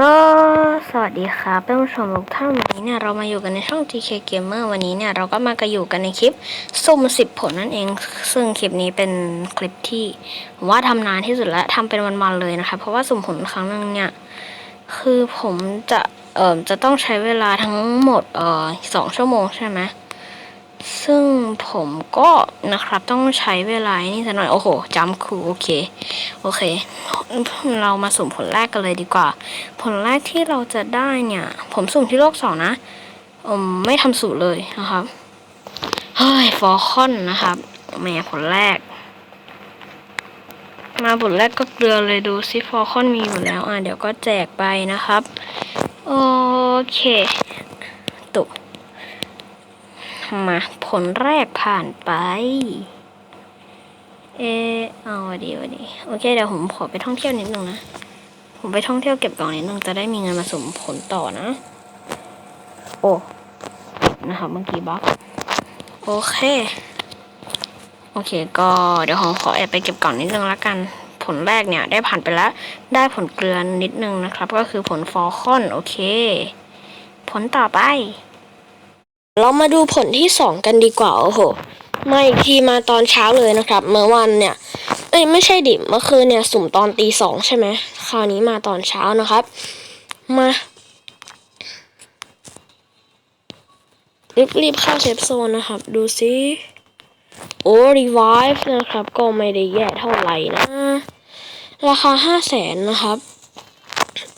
ล สวัสดีครับท่านผู้ชมทุกท่านวันนี้เนี่ยเรามาอยู่กันในช่อง TK Gamer วันนี้เนี่ยเราก็มากันอยู่กันในคลิปสุ่ม10 ผลนั่นเอง ซึ่งคลิปนี้เป็นคลิปที่ผมว่าทำนานที่สุดแล้วทำเป็นวันๆเลยนะคะ เพราะว่าสุ่มผลครั้งหนึงเนี่ย คือผมจะเอ่อจะต้องใช้เวลาทั้งหมดเอ่อสองชั่วโมงใช่ไหมซึ่ง ผมก็นะครับต้องใช้เวลานี่สักหน่อย โอ้โหจำคูโอเค โอเค เรามาสุ่มผลแรกกันเลยดีกว่า ผลแรกที่เราจะได้เนี่ย ผมสุ่มที่โลกสองนะมไม่ทำสูตรเลยนะครับ เฮ้ยฟอร์คอนนะครับแหมผลแรก มาผลแรกก็เกลือเลยดูซิฟอร์คอนมีอยู่แล้ว อะเดี๋ยวก็แจกไปนะครับ โอเค มาผลแรกผ่านไป เออเอาวะดีวดีโอเคเดี๋ยวผมขอไปท่องเที่ยวนิดนึงนะ ผมไปท่องเที่ยวเก็บกล่องนิดนึงจะได้มีเงินมาสมผลต่อนะ โอ้ นะครับเมื่อกี้บล็อกโอเค โอเค ก็เดี๋ยวผมขอแอบไปเก็บกล่องนิดนึงละกันผลแรกเนี่ยได้ผ่านไปแล้ว ได้ผลเกลือนิดนึงนะครับ ก็คือผลฟอคอน โอเค ผลต่อไป เรามาดูผลที่สองกันดีกว่า โอ้โหมาอีกทีมาตอนเช้าเลยนะครับ เมื่อวันเนี่ย เอ้ยไม่ใช่ดิเมื่อคืนเนี่ย สุ่มตอนตีสองใช่ไหมคราวนี้มาตอนเช้านะครับ มารีบรีบเข้าเซฟโซนนะครับ ดูซิโอ้รีไวฟ์นะครับ ก็ไม่ได้แย่เท่าไหร่นะ ราคาห้าแสนนะครับ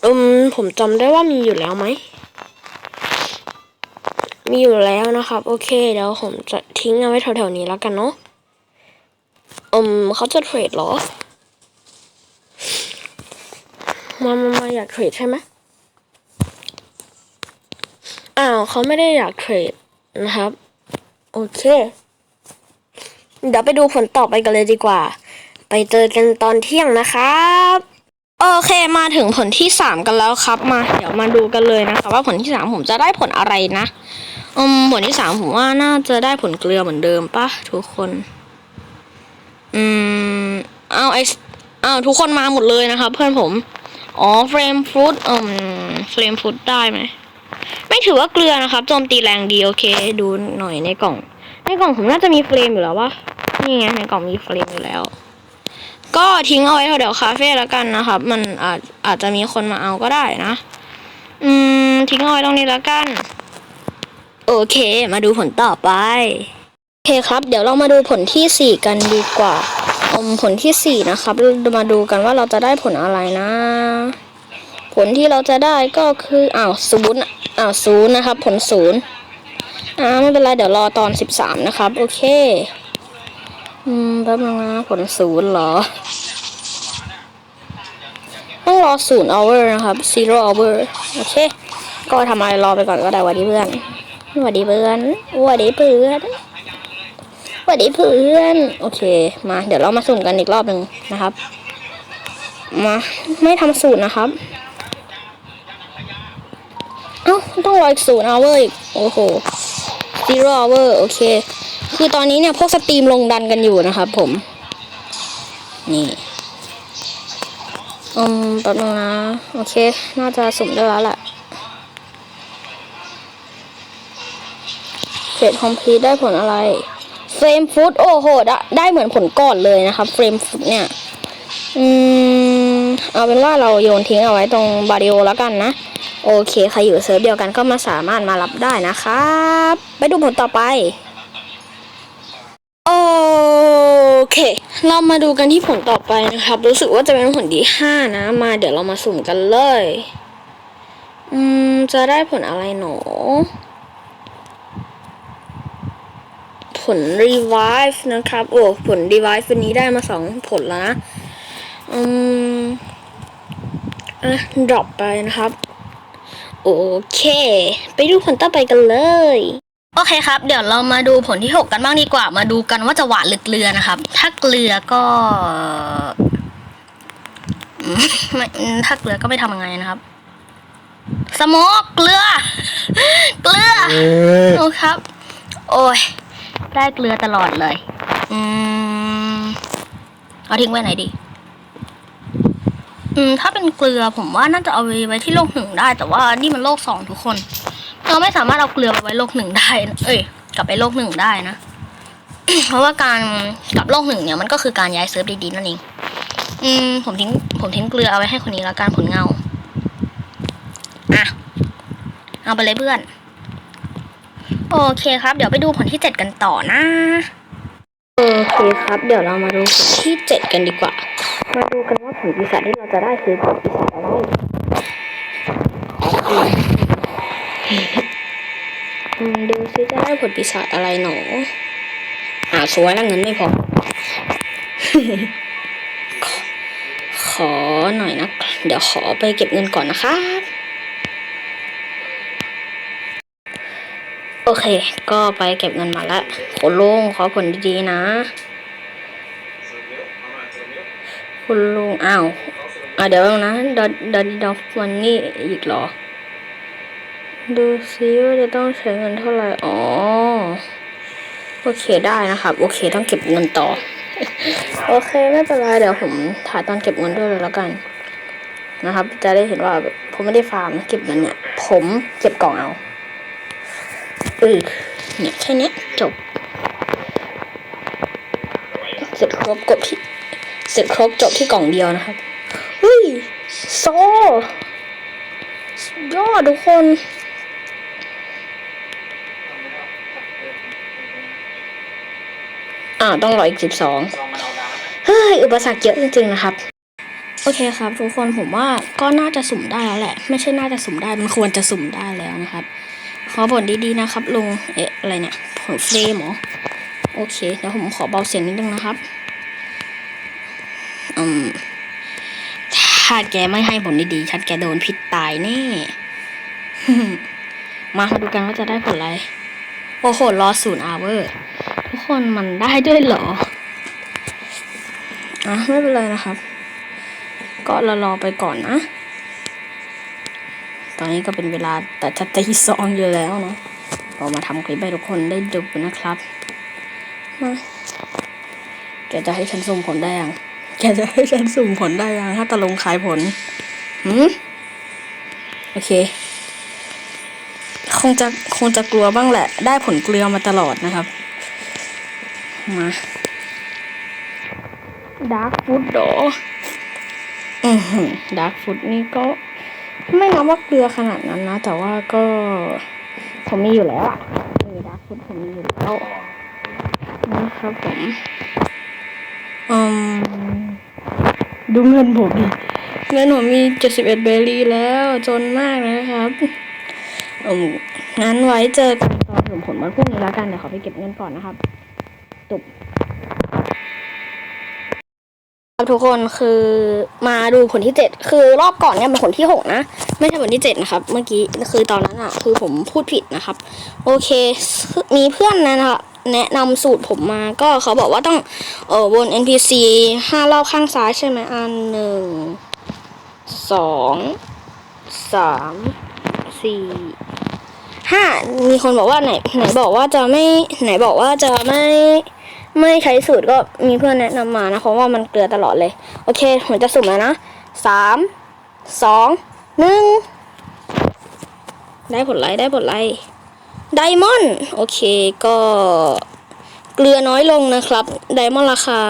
อืม ผมจำได้ว่ามีอยู่แล้วไหม มีอยู่แล้วนะครับ โอเคเดี๋ยวผมจะทิ้งเอาไว้แถวๆนี้แล้วกันเนาะอืมเขาจะเทรดเหรอมามามาอยากเทรดใช่ไหมอ้าวเขาไม่ได้อยากเทรดนะครับ โอเค เดี๋ยวไปดูผลต่อไปกันเลยดีกว่า ไปเจอกันตอนเที่ยงนะครับโอเคมาถึงผลที่สามกันแล้วครับ มา เดี๋ยวมาดูกันเลยนะคะ ว่าผลที่สามผมจะได้ผลอะไรนะ อืมผลที่สามผมว่าน่าจะได้ผลเกลือเหมือนเดิมปะทุกคน อืมเอาไอเอาทุกคนมาหมดเลยนะครับ เพื่อนผม อ๋อเฟรมฟุตอืมเฟรมฟุตได้ไหมไม่ถือว่าเกลือนะครับโจมตีแรงดีโอเค ดูหน่อยในกล่อง ในกล่องผมน่าจะมีเฟรมอยู่แล้ววะนี่ไงในกล่องมีเฟรมอยู่แล้ว ก็ทิ้งเอาไว้แถวคาเฟ่แล้วกันนะครับ มันอาจอาจจะมีคนมาเอาก็ได้นะ อืม ทิ้งเอาไว้ตรงนี้แล้วกัน โอเค มาดูผลต่อไป โอเคครับ เดี๋ยวเรามาดูผลที่สี่กันดีกว่าอมผลที่สี่นะครับ มาดูกันว่าเราจะได้ผลอะไรนะ ผลที่เราจะได้ก็คืออ้าวศูนย์อ้าวศูนย์นะครับ ผลศูนย์อ่าไม่เป็นไรเดี๋ยวรอตอนสิบสามนะครับ โอเค อืมแป๊บนึงนะผลศูนย์เหรอ ต้องรอศูนย์ hour นะครับ zero hour โอเค ก็ทำอะไรรอไปก่อนก็ได้วัดดีเพื่อน หวัดดีเพื่อนหวัดดีเพื่อนหวัดดีเพื่อน โอเค มา เดี๋ยวเรามาสุ่มกันอีกรอบหนึ่งนะครับ มา ไม่ทำสูตรนะครับ เอ้า ต้องรออีกศูนย์ hour อีก โอ้โห zero hour โอเค คือตอนนี้เนี่ยพวกสตรีมลงดันกันอยู่นะครับผม นี่อืมแป๊บนึงนะ โอเค น่าจะสุ่มได้แล้วแหละ เฟสคอมพลีทได้ผลอะไร เฟรมฟุตโอ้โหได้ได้เหมือนผลก่อนเลยนะครับ เฟรมฟุตเนี่ย อืม เอาเป็นว่าเราโยนทิ้งเอาไว้ตรงบาริโอแล้วกันนะ โอเค ใครอยู่เซิร์ฟเดียวกันก็มาสามารถมารับได้นะครับ ไปดูผลต่อไป โอเค เรามาดูกันที่ผลต่อไปนะครับ รู้สึกว่าจะเป็นผลที่ห้านะ มาเดี๋ยวเรามาสุ่มกันเลย อืม จะได้ผลอะไรหนอ ผล revive นะครับ โอ้ ผล revive วันนี้ได้มาสองผลแล้วนะ อืมอะ drop ไปนะครับ โอเค ไปดูผลต่อไปกันเลย โอเคครับ เดี๋ยวเรามาดูผลที่ 6 กันบ้างดีกว่า มาดูกันว่าจะหวานหรือเกลือนะครับ ถ้าเกลือก็อืมไม่อืมถ้าเกลือก็ไม่ทำยังไงนะครับ สโมกเกลือ เกลือโอ้ครับ โอ้ย ได้เกลือตลอดเลย อืม เอาทิ้งไว้ไหนดีออืม ถ้าเป็นเกลือผมว่าน่าจะเอาไว้ไว้ที่โลกหนึ่งได้ แต่ว่านี่มันโลกสองทุกคน เราไม่สามารถเอาเกลือไปไว้โลกหนึ่งได้นะเอ้ย กลับไปโลกหนึ่งได้นะ เพราะว่าการกลับโลกหนึ่งเนี่ยมันก็คือการย้ายเซิร์ฟดีๆนั่นเอง อืม ผมทิ้ง ผมทิ้งเกลือเอาไว้ให้คนนี้แล้วกันผลเงา อะ เอาไปเลยเพื่อน โอเคครับ เดี๋ยวไปดูผลที่เจ็ดกันต่อนะ โอเคครับ เดี๋ยวเรามาดูผลที่เจ็ดกันดีกว่า มาดูกันว่าผลปีศาจที่เราจะได้คือผลปีศาจอะไรอืมดูซิจะได้ผลปีศาจอะไรหนออ่าสวยแล้วเงินไม่พอ ขอขอหน่อยนะ เดี๋ยวขอไปเก็บเงินก่อนนะครับ โอเค ก็ไปเก็บเงินมาแล้วคุณลุงขอผลดีๆนะ คุณลุงอ้าวอะเดี๋ยวนะดอดอดอฟมันนี่อีกเหรอ ดูซิว่าจะต้องใช้เงินเท่าไหร่ อ๋อ โอเคได้นะครับ โอเคต้องเก็บเงินต่อ โอเคไม่เป็นไรเดี๋ยวผมถ่ายตอนเก็บเงินด้วยเลยแล้วกัน นะครับ จะได้เห็นว่าผมไม่ได้ฟาร์มเก็บเงินเนี่ย ผมเก็บกล่องเอา เนี่ยแค่นี้จบ เสร็จครบกดที่ เสร็จครบจบที่กล่องเดียวนะครับ เฮ้ย โซยอดทุกคนอ่าต้องรออีกสิบสองเฮ้ย อุปสรรคเยอะจริงๆนะครับ โอเคครับ ทุกคนผมว่าก็น่าจะสุ่มได้แล้วแหละ ไม่ใช่น่าจะสุ่มได้มันควรจะสุ่มได้แล้วนะครับ อผลดีๆนะครับลุงเอ๊ะอะไรเนี่ยผลเฟรมหรอโอเคเดี๋ยวผมขอเบาเสียงนิดนึงนะครับอืมถ้าแกไม่ให้ผลดีๆฉันแกโดนพิษตายแน่มามาดูกันว่าจะได้ผลอะไรโอ้โหรอศูนย์อาเวอร์ทุกคนมันได้ด้วยเหรออะไม่เป็นไรนะครับ ก็รอรอไปก่อนนะ ตอนนี้ก็เป็นเวลาแต่จะตีสองอยู่แล้วเนาะเรามาทำคลิปให้ทุกคนได้ดูนะครับมาแกจะให้ฉันสุ่มผลได้ยังแกจะให้ฉันสุ่มผลได้ยังถ้าตะลงขายผลหืมโอเค คงจะคงจะกลัวบ้างแหละ ได้ผลเกลียวมาตลอดนะครับ มาดาร์กฟูดดออือหือดาร์กฟูดนี่ก็ ไม่นับว่าเกลือขนาดนั้นนะ แต่ว่าก็ผมมีอยู่แล้วอะเออดาร์กฟูดผมมีอยู่แล้วนะครับผมอืมดูเงินผมดิเงินผมมีเจ็ดสิบเอ็ดเบลลี่แล้วจนมากนะครับอืมงั้นไว้เจอกันตอนสรุปผลวันพรุ่งนี้แล้วกันเดี๋ยวขอไปเก็บเงินก่อนนะครับจบครับ ทุกคนคือมาดูผลที่เจ็ดคือรอบก่อนเนี่ยเป็นผลที่หกนะ ไม่ใช่ผลที่เจ็ดนะครับ เมื่อกี้คือตอนนั้นอะคือผมพูดผิดนะครับ โอเคมีเพื่อนนะครับแนะนำสูตรผมมาก็เขาบอกว่าต้องเออวน NPC ห้ารอบข้างซ้ายใช่ไหมอันหนึ่งสองสามสี่ห้ามีคนบอกว่าไหนไหนบอกว่าจะไม่ไหนบอกว่าจะไม่ ไม่ใช้สูตรก็มีเพื่อนแนะนำมานะเพราะว่ามันเกลือตลอดเลย โอเคผมจะสุ่มแล้วนะสามสองหนึ่งได้ผลไรได้ผลไรไดมอนด์โอเคก็เกลือน้อยลงนะครับไดมอนด์ราคา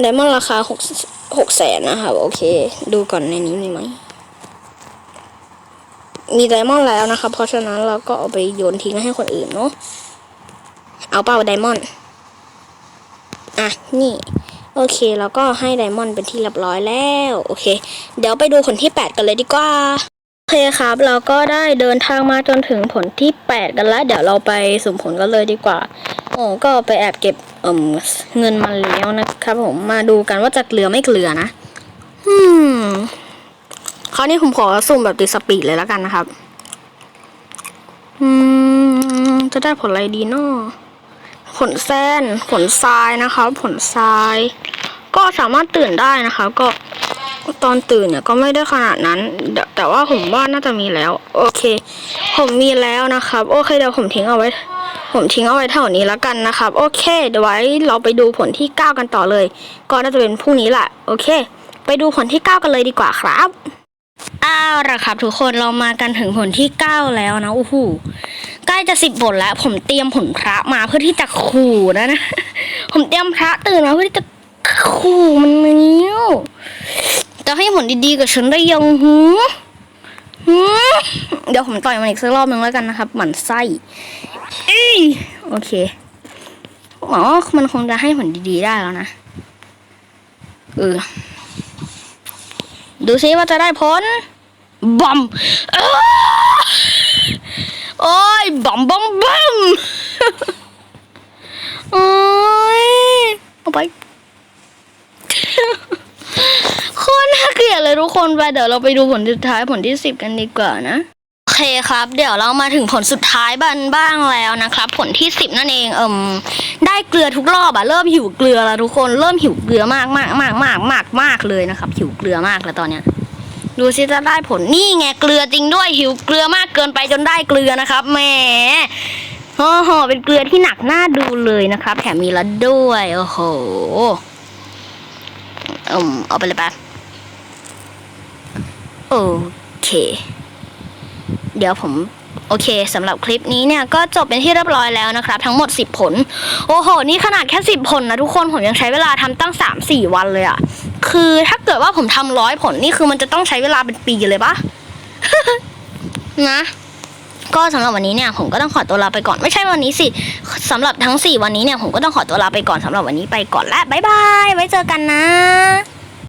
ไดมอนด์ราคาหกหกแสนนะครับโอเค ดูก่อนในนี้มีไหมมีไดมอนด์แล้วนะครับ เพราะฉะนั้นเราก็เอาไปโยนทิ้งให้คนอื่นเนาะ เอาเปล่าไดมอนด์อะนี่ โอเคแล้วก็ให้ไดมอนด์เป็นที่เรียบร้อยแล้ว โอเค เดี๋ยวไปดูผลที่ 8 กันเลยดีกว่าโอเคครับ เราก็ได้เดินทางมาจนถึงผลที่ 8 กันแล้ว เดี๋ยวเราไปสุ่มผลกันเลยดีกว่าโอ้ก็ไปแอบเก็บเอ่มเงินมาแล้วนะครับผมมาดูกันว่าจะเกลือไม่เกลือนะอืมคราวนี้ผมขอสุ่มแบบติดสปีดเลยแล้วกันนะครับ อืม จะได้ผลอะไรดีเนาะ ผลแซนผลทรายนะครับผลทราย ก็สามารถตื่นได้นะคะ ก็ตอนตื่นเนี่ยก็ไม่ได้ขนาดนั้น แต่ว่าผมว่าน่าจะมีแล้ว โอเค ผมมีแล้วนะครับ โอเคเดี๋ยวผมทิ้งเอาไว้ ผมทิ้งเอาไว้เท่านี้แล้วกันนะครับ โอเค เดี๋ยวไว้เราไปดูผลที่ 9 กันต่อเลย ก็น่าจะเป็นพรุ่งนี้แหละโอเค ไปดูผลที่ 9 กันเลยดีกว่าครับ อ้าวละครับ ทุกคนเรามากันถึงผลที่9แล้วนะโอ้โหใกล้จะสิบผลแล้ว ผมเตรียมผลพระมาเพื่อที่จะขู่นะนะ ผมเตรียมพระตื่นมาเพื่อที่จะขู่มันแล้วจะให้ผลดีๆกับฉันได้ยังหือหือเดี๋ยวผมต่อยมันอีกสักรอบหนึงแล้วกันนะครับหมันไส้อีโอเคหวังว่ามันคงจะให้ผลดีๆได้แล้วนะเออ ดูซิว่าจะได้ผลบอมอ้าโอ้ยบอมบอมบอมโอ้ยเอาไปโคตรน่าเกลียดเลยทุกคนไปเดี๋ยวเราไปดูผลสุดท้ายผลที่สิบกันดีกว่านะ เคครับ เดี๋ยวเรามาถึงผลสุดท้ายบันบ้างแล้วนะครับ ผลที่สิบนั่นเองเอิมได้เกลือทุกรอบอะเริ่มหิวเกลือแล้วทุกคนเริ่มหิวเกลือมากมากมากมากมากมากเลยนะครับ หิวเกลือมากแล้วตอนเนี้ย ดูซิจะได้ผลนี่ไงเกลือจริงด้วยหิวเกลือมากเกินไปจนได้เกลือนะครับแหมโอ้โหเป็นเกลือที่หนักหน้าดูเลยนะครับ แถมมีละด้วยโอ้โหอืมเอาไปเลยปะโอเค เดี๋ยวผมโอเคสำหรับคลิปนี้เนี่ยก็จบเป็นที่เรียบร้อยแล้วนะครับ ทั้งหมด 10 ผล โอ้โห นี่ขนาดแค่ 10 ผลนะทุกคนผมยังใช้เวลาทำตั้ง 3-4 วันเลยอะคือถ้าเกิดว่าผมทำร้อยผลนี่คือมันจะต้องใช้เวลาเป็นปีเลยปะนะ ก็สำหรับวันนี้เนี่ยผมก็ต้องขอตัวลาไปก่อนไม่ใช่วันนี้สิสำหรับทั้ง 4 วันนี้เนี่ยผมก็ต้องขอตัวลาไปก่อนสำหรับวันนี้ไปก่อนและบ๊ายบายไว้เจอกันนะ